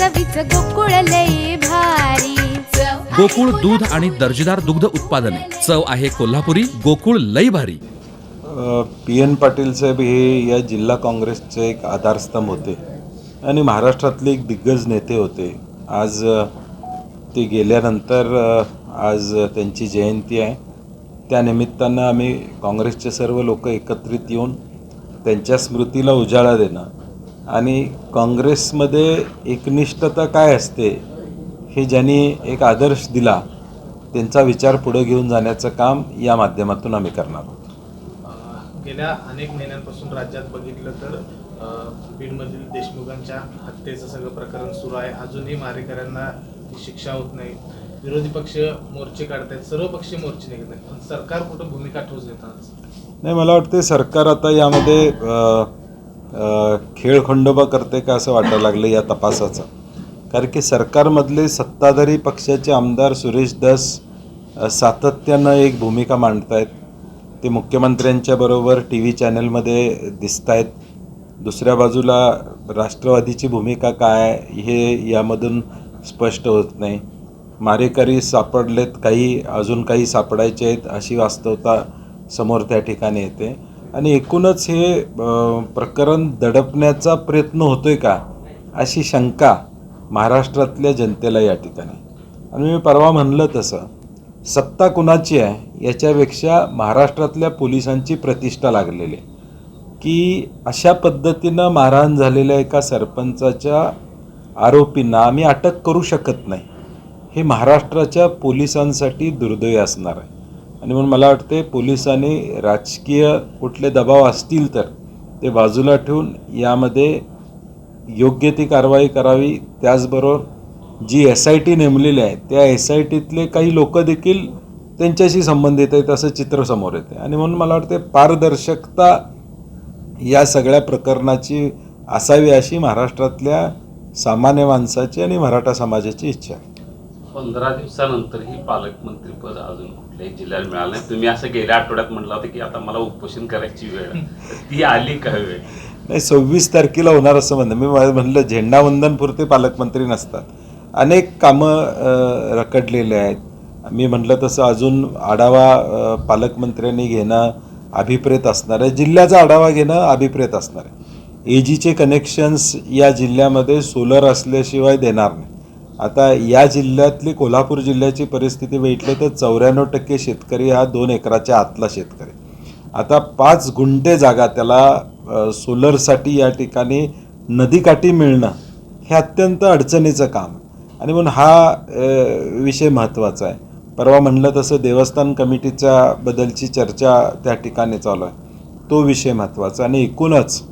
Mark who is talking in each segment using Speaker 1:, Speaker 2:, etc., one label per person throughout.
Speaker 1: चवीच गोकुळ लई भारी.
Speaker 2: गोकुळ दूध आणि दर्जेदार दुग्ध उत्पादने. चव आहे कोल्हापुरी गोकुळ लई भारी.
Speaker 3: पी एन पाटील साहेब हे या जिल्हा काँग्रेसचे एक आधारस्तंभ होते. आणि महाराष्ट्रातले एक दिग्गज नेते होते. आज ते गेल्यानंतर आज त्यांची जयंती आहे. त्या निमित्तानं आम्ही काँग्रेसचे सर्व लोक एकत्रित येऊन त्यांच्या स्मृतीला उजाळा देणं आणि काँग्रेसमध्ये एकनिष्ठता काय असते हे ज्यांनी एक आदर्श दिला त्यांचा विचार पुढे घेऊन जाण्याचं काम या माध्यमातून आम्ही करणार आहोत.
Speaker 4: गेल्या अनेक महिन्यांपासून राज्यात बघितलं तर बीडमधील देशमुखांच्या हत्येचं सगळं प्रकरण सुरू आहे. अजूनही मारेकऱ्यांना शिक्षा होत नाही. विरोधी पक्ष मोर्चे काढतायत. सर्व पक्ष मोर्चे निघत आहेत पण सरकार कुठं भूमिका ठोस घेतात
Speaker 3: नाही मला वाटते सरकार आता यामध्ये खेळ खंडोबा करते का असं वाटायला लागलं या तपासाचं? कारण की सरकारमधले सत्ताधारी पक्षाचे आमदार सुरेश दस सातत्यानं एक भूमिका मांडत आहेत ते मुख्यमंत्र्यांच्या बरोबर टी व्ही चॅनलमध्ये दिसत आहेत दुसऱ्या बाजूला राष्ट्रवादीची भूमिका काय हे यामधून स्पष्ट होत नाही. मारेकरी सापडलेत काही अजून काही सापडायचे आहेत अशी वास्तवता समोर त्या ठिकाणी येते. आणि एकूणच हे प्रकरण दडपण्याचा प्रयत्न होतोय का? अशी शंका महाराष्ट्रातल्या जनतेला या ठिकाणी. आणि मी परवा म्हणलं तसं सत्ता कुणाची आहे याच्यापेक्षा महाराष्ट्रातल्या पोलिसांची प्रतिष्ठा लागलेली आहे. की अशा पद्धतीनं मारहाण झालेल्या एका सरपंचाच्या आरोपींना आम्ही अटक करू शकत नाही. हे महाराष्ट्राच्या पोलिसांसाठी दुर्दैव असणार आहे. आणि म्हणून मला वाटते पोलिसांनी राजकीय कुठले दबाव असतील तर ते बाजूला ठेवून यामध्ये योग्य ती कारवाई करावी. त्याचबरोबर जी एस आय टी नेमलेली आहे त्या एस आय टीतले काही लोक देखील त्यांच्याशी संबंधित आहेत असं चित्र समोर येते आणि म्हणून मला वाटते पारदर्शकता या सगळ्या प्रकरणाची असावी अशी महाराष्ट्रातल्या सामान्य माणसाची आणि मराठा समाजाची इच्छा आहे.
Speaker 5: पंधरा दिवसानंतरही पालकमंत्रीपद अजून कुठल्याही जिल्ह्याला मिळालं नाही. तुम्ही असं गेल्या आठवड्यात म्हटलं होतं की आता मला उपोषण करायची वेळ ती आली का वेळ?
Speaker 3: नाही सव्वीस तारखेला होणार असं म्हणणं. मी म्हणलं झेंडावंदन पुरते पालकमंत्री नसतात. अनेक कामं रखडलेले आहेत. मी म्हटलं तसं अजून आढावा पालकमंत्र्यांनी घेणं अभिप्रेत असणार आहे. जिल्ह्याचा आढावा घेणं अभिप्रेत असणार आहे. एजीचे कनेक्शन्स या जिल्ह्यामध्ये सोलर असल्याशिवाय देणार नाही. आता या जिल्ह्यातली कोल्हापूर जिल्ह्याची परिस्थिती बघितली तर चौऱ्याण्णव टक्के शेतकरी हा दोन एकराच्या आतला शेतकरी. आता पाच गुंठे जागा त्याला सोलरसाठी या ठिकाणी नदीकाठी मिळणं हे अत्यंत अडचणीचं काम. आणि म्हणून हा विषय महत्त्वाचा आहे. परवा म्हणलं तसं देवस्थान कमिटीच्या बद्दलची चर्चा त्या ठिकाणी चालू आहे. तो विषय महत्त्वाचा आणि एकूणच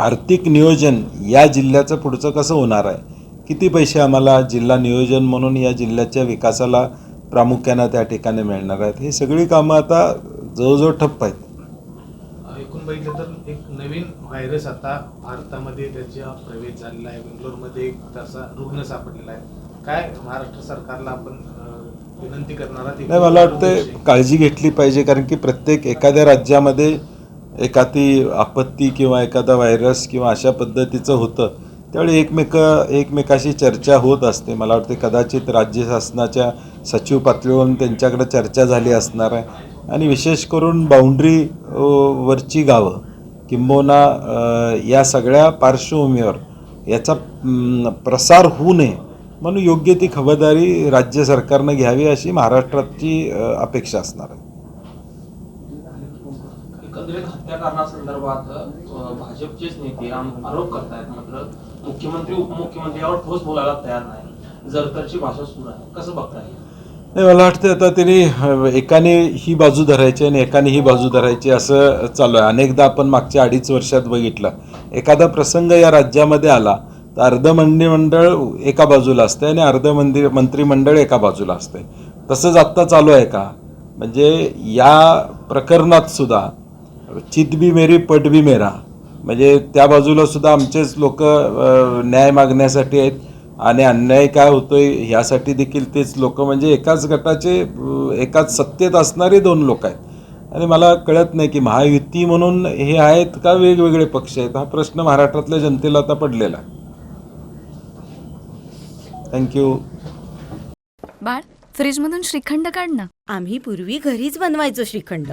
Speaker 3: आर्थिक नियोजन या जिल्ह्याचं पुढचं कसं होणार आहे? किती पैसे आम्हाला जिल्हा नियोजन म्हणून या जिल्ह्याच्या विकासाला प्रामुख्यानं त्या ठिकाणी मिळणार आहेत? ही सगळी कामं आता जवळजवळ ठप्प आहेत.
Speaker 4: एकूण बघितलं तर एक नवीन व्हायरस आता भारतामध्ये त्याचा प्रवेश झालेला आहे. बेंगलोरमध्ये एक तसा रुग्ण सापडलेला आहे. काय महाराष्ट्र सरकारला आपण विनंती करणार आहात?
Speaker 3: नाही मला वाटतं काळजी घेतली पाहिजे कारण की प्रत्येक एखाद्या राज्यामध्ये एखादी आपत्ती किंवा एखादा व्हायरस किंवा अशा पद्धतीचं होतं. त्यावेळी एकमेक एकमेकाशी चर्चा होत असते. मला वाटते कदाचित राज्य शासनाच्या सचिव पातळीवरून त्यांच्याकडे चर्चा झाली असणार आहे. आणि विशेष करून बाउंड्री वरची गावं किंबहुना या सगळ्या पार्श्वभूमीवर याचा प्रसार होऊ नये म्हणून योग्य ती खबरदारी राज्य सरकारनं घ्यावी अशी महाराष्ट्राची अपेक्षा असणार आहे.
Speaker 6: एकंदरीत हत्याकारणासंदर्भात भाजपचेच नेते आरोप करतायत मात्र मुख्यमंत्री उपमुख्यमंत्री यावर ठोस बोलायला तयार नाही. जरतरची भाषा सुरू आहे. कसं बघता येईल
Speaker 3: नाही मला वाटतं आता त्यांनी एकाने ही बाजू धरायची आणि एकाने ही बाजू धरायची असं चालू आहे. अनेकदा आपण मागच्या अडीच वर्षात बघितलं. एखादा प्रसंग या राज्यामध्ये आला तर अर्ध मंत्रिमंडळ एका बाजूला असते आणि अर्ध मंदिर मंत्रिमंडळ एका बाजूला असते तसंच आत्ता चालू आहे का? म्हणजे या प्रकरणात सुद्धा चित बी मेरी पट बी मेरा. म्हणजे त्या बाजूला सुद्धा आमचेच लोक न्याय मागण्यासाठी आहेत. आणि अन्याय काय होतोय ह्यासाठी देखील तेच लोक म्हणजे एकाच गटाचे एकाच सत्तेत असणारे दोन लोक आहेत. आणि मला कळत नाही की महायुती म्हणून हे आहेत का वेगवेगळे पक्ष आहेत? हा प्रश्न महाराष्ट्रातल्या जनतेला आता पडलेला आहे. थँक्यू
Speaker 7: बाळ फ्रीजमधून श्रीखंड काढ ना.
Speaker 8: आम्ही पूर्वी घरीच बनवायचो श्रीखंड.